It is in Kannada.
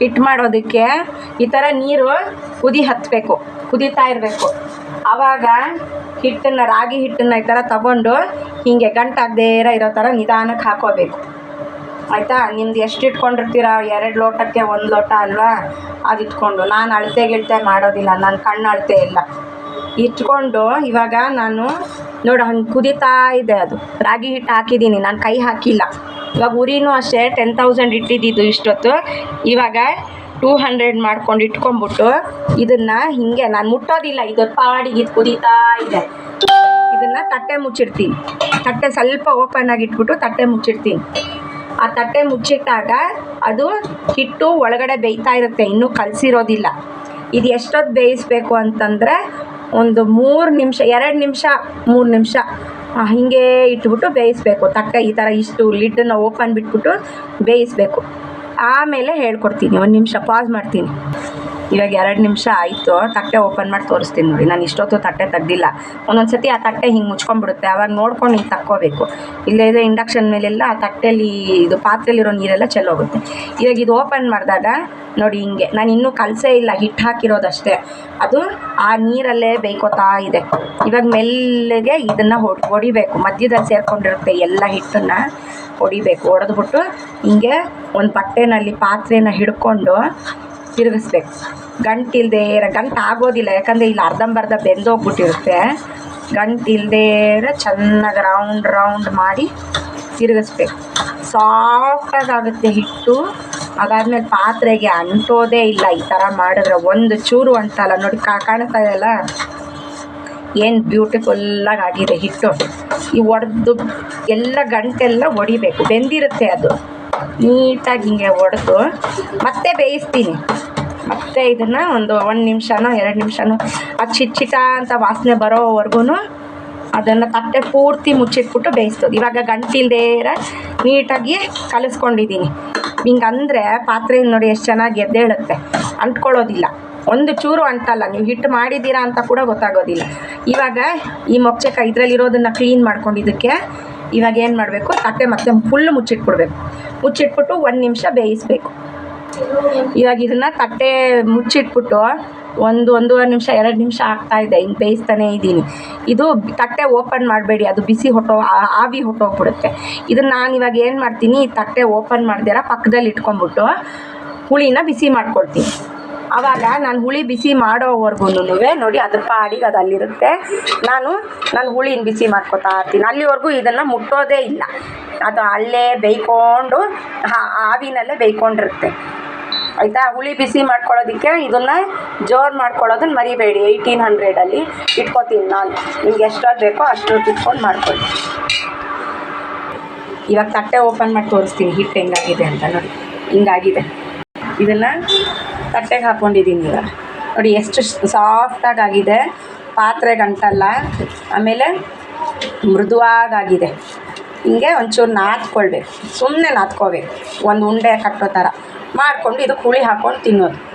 ಹಿಟ್ಟು ಮಾಡೋದಕ್ಕೆ ಈ ಥರ ನೀರು ಕುದಿ ಹತ್ತಬೇಕು ಕುದೀತಾ ಇರಬೇಕು. ಆವಾಗ ಹಿಟ್ಟನ್ನು, ರಾಗಿ ಹಿಟ್ಟನ್ನು ಈ ಥರ ತಗೊಂಡು ಹೀಗೆ ಗಂಟಾಗದೇ ಇರೋ ಥರ ನಿಧಾನಕ್ಕೆ ಹಾಕೋಬೇಕು. ಆಯಿತಾ? ನಿಮ್ದು ಎಷ್ಟು ಇಟ್ಕೊಂಡಿರ್ತೀರ? ಎರಡು ಲೋಟಕ್ಕೆ ಒಂದು ಲೋಟ ಅಲ್ವಾ? ಅದು ಇಟ್ಕೊಂಡು. ನಾನು ಅಳತೆ ಗಿಳತೆ ಮಾಡೋದಿಲ್ಲ ನನ್ನ ಕಣ್ಣು ಅಳತೆ ಇಲ್ಲ. ಇಟ್ಕೊಂಡು ಇವಾಗ ನಾನು ನೋಡು, ಹಂಗೆ ಕುದೀತಾ ಇದೆ ಅದು. ರಾಗಿ ಹಿಟ್ಟು ಹಾಕಿದ್ದೀನಿ, ನಾನು ಕೈ ಹಾಕಿಲ್ಲ. ಇವಾಗ ಉರಿನೂ ಅಷ್ಟೇ ಟೆನ್ ತೌಸಂಡ್ ಇಟ್ಟಿದ್ದಿದ್ದು ಇಷ್ಟೊತ್ತು. ಇವಾಗ ಟೂ ಹಂಡ್ರೆಡ್ ಮಾಡ್ಕೊಂಡು ಇಟ್ಕೊಂಬಿಟ್ಟು ಇದನ್ನು ಹಿಂಗೆ, ನಾನು ಮುಟ್ಟೋದಿಲ್ಲ ಇದು ಪಾಡಿಗೆ ಇದು ಕುದೀತಾ ಇದೆ. ಇದನ್ನು ತಟ್ಟೆ ಮುಚ್ಚಿಡ್ತೀನಿ. ತಟ್ಟೆ ಸ್ವಲ್ಪ ಓಪನ್ ಆಗಿಟ್ಬಿಟ್ಟು ತಟ್ಟೆ ಮುಚ್ಚಿಡ್ತೀನಿ. ಆ ತಟ್ಟೆ ಮುಚ್ಚಿಟ್ಟಾಗ ಅದು ಹಿಟ್ಟು ಒಳಗಡೆ ಬೇಯ್ತಾ ಇರುತ್ತೆ, ಇನ್ನೂ ಕಲಸಿರೋದಿಲ್ಲ. ಇದು ಎಷ್ಟೊತ್ತು ಬೇಯಿಸ್ಬೇಕು ಅಂತಂದರೆ ಒಂದು ಮೂರು ನಿಮಿಷ, ಎರಡು ನಿಮಿಷ, ಮೂರು ನಿಮಿಷ. ಹೀಗೆ ಇಟ್ಬಿಟ್ಟು ಬೇಯಿಸ್ಬೇಕು. ತಕ್ಕ ಈ ಥರ ಇಷ್ಟು ಲಿಡ್ಡನ್ನು ಓಪನ್ ಬಿಟ್ಬಿಟ್ಟು ಬೇಯಿಸ್ಬೇಕು. ಆಮೇಲೆ ಹೇಳ್ಕೊಡ್ತೀನಿ, ಒಂದು ನಿಮಿಷ ಪಾಸ್ ಮಾಡ್ತೀನಿ. ಇವಾಗ ಎರಡು ನಿಮಿಷ ಆಯಿತು, ತಟ್ಟೆ ಓಪನ್ ಮಾಡಿ ತೋರಿಸ್ತೀನಿ ನೋಡಿ. ನಾನು ಇಷ್ಟೊತ್ತು ತಟ್ಟೆ ತೆಗ್ದಿಲ್ಲ. ಒಂದೊಂದು ಸತಿ ಆ ತಟ್ಟೆ ಹಿಂಗೆ ಮುಚ್ಕೊಂಡ್ಬಿಡುತ್ತೆ. ಅವಾಗ ನೋಡ್ಕೊಂಡು ಹಿಂಗೆ ತಕ್ಕೋಬೇಕು. ಇಲ್ಲೇ ಇದೆ ಇಂಡಕ್ಷನ್ ಮೇಲೆಲ್ಲ ಆ ತಟ್ಟೆಯಲ್ಲಿ ಇದು ಪಾತ್ರೆಲಿರೋ ನೀರೆಲ್ಲ ಚೆಲ್ಲೋಗುತ್ತೆ ಇವಾಗ ಇದು ಓಪನ್ ಮಾಡಿದಾಗ ನೋಡಿ ಹಿಂಗೆ. ನಾನು ಇನ್ನೂ ಕಲಸೇ ಇಲ್ಲ ಹಿಟ್ಟು ಹಾಕಿರೋದಷ್ಟೇ. ಅದು ಆ ನೀರಲ್ಲೇ ಬೇಯ್ಕೋತಾ ಇದೆ. ಇವಾಗ ಮೆಲ್ಲಗೆ ಇದನ್ನು ಹೊಡ್, ಹೊಡಿಬೇಕು. ಮಧ್ಯದಲ್ಲಿ ಸೇರ್ಕೊಂಡಿರುತ್ತೆ ಎಲ್ಲ ಹಿಟ್ಟನ್ನು ಹೊಡಿಬೇಕು. ಹೊಡೆದ್ಬಿಟ್ಟು ಹಿಂಗೆ ಒಂದು ಬಟ್ಟೆನಲ್ಲಿ ಪಾತ್ರೆನ ಹಿಡ್ಕೊಂಡು ತಿರುಗಿಸ್ಬೇಕು. ಗಂಟಿಲ್ದೇ ಇರೋ, ಗಂಟು ಆಗೋದಿಲ್ಲ, ಯಾಕಂದರೆ ಇಲ್ಲಿ ಅರ್ಧಂಬರ್ಧ ಬೆಂದೋಗ್ಬಿಟ್ಟಿರುತ್ತೆ. ಗಂಟಿಲ್ದೇ ಇರೋ, ಚೆನ್ನಾಗಿ ರೌಂಡ್ ರೌಂಡ್ ಮಾಡಿ ತಿರುಗಿಸ್ಬೇಕು. ಸಾಫ್ಟಾಗಿ ಆಗುತ್ತೆ ಹಿಟ್ಟು. ಅದಾದ್ಮೇಲೆ ಪಾತ್ರೆಗೆ ಅಂಟೋದೇ ಇಲ್ಲ ಈ ಥರ ಮಾಡಿದ್ರೆ. ಒಂದು ಚೂರು ಅಂಟಲ್ಲ ನೋಡಿ ಕಾಣ್ತಾ ಇದೆಯಲ್ಲ ಏನು ಬ್ಯೂಟಿಫುಲ್ಲಾಗಿ ಆಗಿದೆ ಹಿಟ್ಟು. ಈ ಒಡೆದು ಎಲ್ಲ ಗಂಟೆಲ್ಲ ಒಡಿಬೇಕು. ಬೆಂದಿರುತ್ತೆ ಅದು. ನೀಟಾಗಿ ಹಿಂಗೆ ಒಡೆದು ಮತ್ತೆ ಬೇಯಿಸ್ತೀನಿ. ಮತ್ತೆ ಇದನ್ನು ಒಂದು ಒಂದು ನಿಮಿಷನೋ, ಎರಡು ನಿಮಿಷನೋ ಅದು ಚಿಟ್ ಚಿಟ ಅಂತ ವಾಸನೆ ಬರೋವರೆಗೂ ಅದನ್ನು ತಟ್ಟೆ ಪೂರ್ತಿ ಮುಚ್ಚಿಟ್ಬಿಟ್ಟು ಬೇಯಿಸ್ತದೆ. ಇವಾಗ ಗಂಟಿಲ್ದೇ ಇರೋ ನೀಟಾಗಿ ಕಲಿಸ್ಕೊಂಡಿದ್ದೀನಿ. ಹಿಂಗಂದರೆ ಪಾತ್ರೆ ನೋಡಿ ಎಷ್ಟು ಚೆನ್ನಾಗಿ ಎದ್ದೇಳುತ್ತೆ. ಅಂಟ್ಕೊಳ್ಳೋದಿಲ್ಲ. ಒಂದು ಚೂರು ಅಂಟಲ್ಲ. ನೀವು ಹಿಟ್ಟು ಮಾಡಿದ್ದೀರಾ ಅಂತ ಕೂಡ ಗೊತ್ತಾಗೋದಿಲ್ಲ. ಇವಾಗ ಈ ಮೊಚ್ಚಕ ಇದರಲ್ಲಿರೋದನ್ನು ಕ್ಲೀನ್ ಮಾಡ್ಕೊಂಡಿದ್ದಕ್ಕೆ ಇವಾಗ ಏನು ಮಾಡಬೇಕು? ತಟ್ಟೆ ಮತ್ತೆ ಫುಲ್ ಮುಚ್ಚಿಟ್ಬಿಡ್ಬೇಕು. ಮುಚ್ಚಿಟ್ಬಿಟ್ಟು ಒಂದು ನಿಮಿಷ ಬೇಯಿಸ್ಬೇಕು. ಇವಾಗ ಇದನ್ನು ತಟ್ಟೆ ಮುಚ್ಚಿಟ್ಬಿಟ್ಟು ಒಂದು ಒಂದೂವರೆ ನಿಮಿಷ, ಎರಡು ನಿಮಿಷ ಆಗ್ತಾ ಇದೆ. ಹಿಂಗೆ ಬೇಯಿಸ್ತಾನೇ ಇದ್ದೀನಿ. ಇದು ತಟ್ಟೆ ಓಪನ್ ಮಾಡಬೇಡಿ. ಅದು ಬಿಸಿ ಹೊಟ್ಟೋ ಆವಿ ಹೊಟ್ಟೋಗ್ಬಿಡುತ್ತೆ. ಇದನ್ನು ನಾನು ಇವಾಗ ಏನು ಮಾಡ್ತೀನಿ ತಟ್ಟೆ ಓಪನ್ ಮಾಡ್ದಿರ ಪಕ್ಕದಲ್ಲಿ ಇಟ್ಕೊಂಡ್ಬಿಟ್ಟು ಹುಳಿನ ಬಿಸಿ ಮಾಡ್ಕೊಳ್ತೀನಿ ಆವಾಗ ನಾನು ಹುಳಿ ಬಿಸಿ ಮಾಡೋವರೆಗೂ ನೋಡಿ ಅದ್ರ ಪಾಡಿಗೆ ಅದು ಅಲ್ಲಿರುತ್ತೆ. ನಾನು ನಾನು ಹುಳಿನ ಬಿಸಿ ಮಾಡ್ಕೊತಾ ಇರ್ತೀನಿ. ಅಲ್ಲಿವರೆಗೂ ಇದನ್ನು ಮುಟ್ಟೋದೇ ಇಲ್ಲ. ಅದು ಅಲ್ಲೇ ಬೇಯ್ಕೊಂಡು ಆವಿನಲ್ಲೇ ಬೇಯ್ಕೊಂಡಿರುತ್ತೆ. ಆಯಿತಾ? ಹುಳಿ ಬಿಸಿ ಮಾಡ್ಕೊಳ್ಳೋದಕ್ಕೆ ಇದನ್ನು ಜೋರು ಮಾಡ್ಕೊಳ್ಳೋದನ್ನ ಮರಿಬೇಡಿ. ಏಯ್ಟೀನ್ ಹಂಡ್ರೆಡಲ್ಲಿ ಇಟ್ಕೊತೀನಿ ನಾನು. ನಿಮ್ಗೆ ಎಷ್ಟೊತ್ತು ಬೇಕೋ ಅಷ್ಟು ಇಟ್ಕೊಂಡು ಮಾಡ್ಕೊಳ್ಳಿ. ಇವಾಗ ತಟ್ಟೆ ಓಪನ್ ಮಾಡಿ ತೋರಿಸ್ತೀನಿ. ಹಿಟ್ಟು ಹೆಂಗಾಗಿದೆ ಅಂತ ನೋಡಿ. ಹಿಂಗಾಗಿದೆ. ಇದನ್ನು ತಟ್ಟೆಗೆ ಹಾಕ್ಕೊಂಡಿದ್ದೀನಿ ಇವಾಗ ನೋಡಿ, ಎಷ್ಟು ಸಾಫ್ಟಾಗಿ ಆಗಿದೆ. ಪಾತ್ರೆ ಗಂಟಲ್ಲ ಆಮೇಲೆ ಮೃದುವಾಗಾಗಿದೆ. ಹಿಂಗೆ ಒಂಚೂರು ನಾದ್ಕೊಳ್ಬೇಕು. ಸುಮ್ಮನೆ ನಾದ್ಕೋಬೇಕು. ಒಂದು ಉಂಡೆ ಕಟ್ಟೋ ಥರ. ಮಾಡಿಕೊಂಡು ಇದಕ್ಕೆ ಹುಳಿ ಹಾಕ್ಕೊಂಡು ತಿನ್ನೋದು.